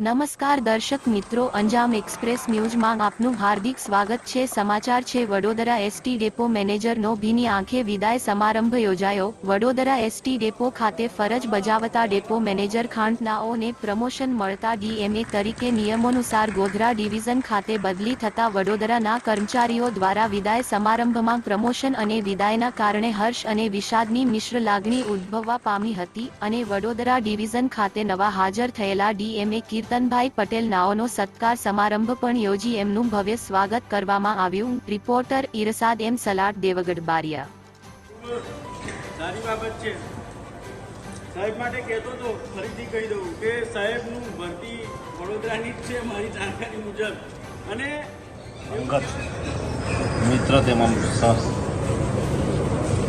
નમસ્કાર દર્શક મિત્રો, અંજામ એક્સપ્રેસ ન્યૂઝમાં આપનું હાર્દિક સ્વાગત છે. સમાચાર છે, વડોદરા એસટી ડેપો મેનેજરનો ભીની આંખે વિદાય સમારંભ યોજાયો. વડોદરા એસટી ડેપો ખાતે ફરજ બજાવતા ડેપો મેનેજર ખાંડનાઓને પ્રમોશન મળતા ડીએમએ તરીકે નિયમોનુસાર ગોધરા ડિવિઝન ખાતે બદલી થતા વડોદરાના કર્મચારીઓ દ્વારા વિદાય સમારંભમાં પ્રમોશન અને વિદાયના કારણે હર્ષ અને વિષાદની મિશ્ર લાગણી ઉદ્ભવવા પામી હતી અને વડોદરા ડિવિઝન ખાતે નવા હાજર થયેલા ડીએમએ કીર્તનભાઈ પટેલ નાઓનો સત્કાર સમારંભ પણ યોજી એમનું ભવ્ય સ્વાગત કરવામાં આવ્યું. Reporter Irsad M Salat Devgadh Baria. સારી બાબત છે. સાહેબ માટે કહેતો હતો ફરીથી કહી દઉં કે સાહેબનું ભરતી વડોદરાની જ છે મારી જાણકારી મુજબ. અને અંગત મિત્ર તેમાં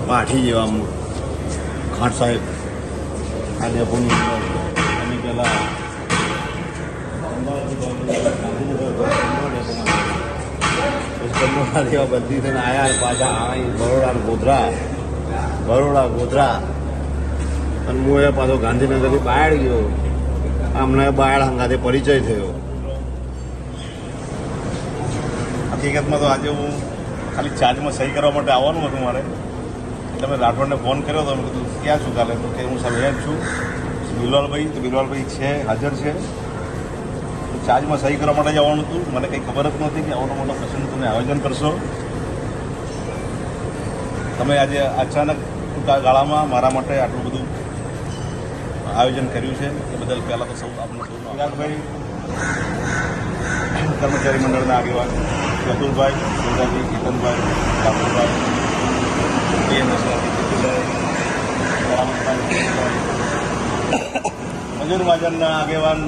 પાઠી જેવા ખાટ સાહેબ આ ડેપોની અંદર અમે પહેલાં જેવા બધી થઈને આવ્યા પાછા અહીં બરોડા ગોધરા. બરોડા, ગોધરા. અને હું એ પાછો ગાંધીનગરથી બહાર ગયો. અમને બહાર હંગાતે પરિચય થયો. હકીકતમાં તો આજે હું ખાલી ચાર્જમાં સહી કરવા માટે આવવાનું હતું મારે. એટલે મેં રાઠોડને ફોન કર્યો હતો મેં કીધું, ક્યાં છું કાલે? તો કે હું સાહેબ જ છું. બિલવાલભાઈ તો બિલવાલભાઈ છે, હાજર છે. ચાર્જમાં સહી કરવા માટે જવાનું હતું. મને કંઈ ખબર જ નહોતી કે આવવાનો મોટો પ્રસંગ તમે આયોજન કરશો. તમે આજે અચાનક ટૂંકા ગાળામાં મારા માટે આટલું બધું આયોજન કર્યું છે. એ બદલ પહેલાં તો સૌ આપણે સૌ વિરાટભાઈ કર્મચારી મંડળના આગેવાન ચતુરભાઈ સુરદાજી કેતનભાઈ ઠાકોરભાઈ મજૂર મહાજનના આગેવાન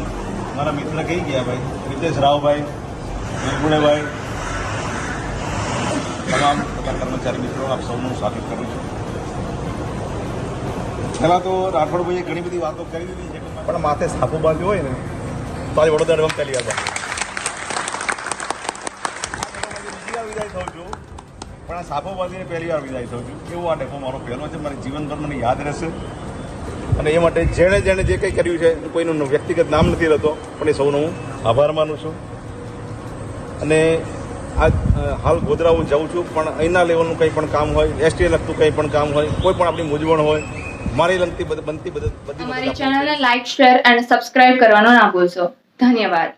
મારા મિત્ર કહી ગયા ભાઈ, રિતેશ રાવભાઈ નિર્ગુણેભાઈ તમામ બધા કર્મચારી મિત્રો, આપ સૌનું સ્વાગત કરું છું. પહેલાં તો રાઠોડભાઈએ ઘણી બધી વાતો કરી દીધી છે. પણ માથે સાફો બાંધ્યું હોય ને, તો આજે વડોદરા રમતા લીધા હતા. વિદાય થઉં છું. પણ આ સાફો બાંધીને પહેલી વાર વિદાય થઉં છું. એવો આ ડેપો મારો પહેલો છે, મારી જીવનભર મને યાદ રહેશે. અને એ માટે જેણે જેણે જે કંઈ કર્યું છે કોઈનું વ્યક્તિગત નામ નથી લેતો પણ એ સૌનો હું આભાર માનું છું. અને આ હાલ ગોધરા હું જાઉં છું પણ અહીંના લેવલનું કંઈ પણ કામ હોય એસટી લગતું કંઈ પણ કામ હોય કોઈ પણ આપણી મૂંઝવણ હોય મારી લગતી બનતી બધી અમારી ચેનલને લાઇક શેર અને સબસ્ક્રાઇબ કરવાનો ના ભૂલશો. ધન્યવાદ.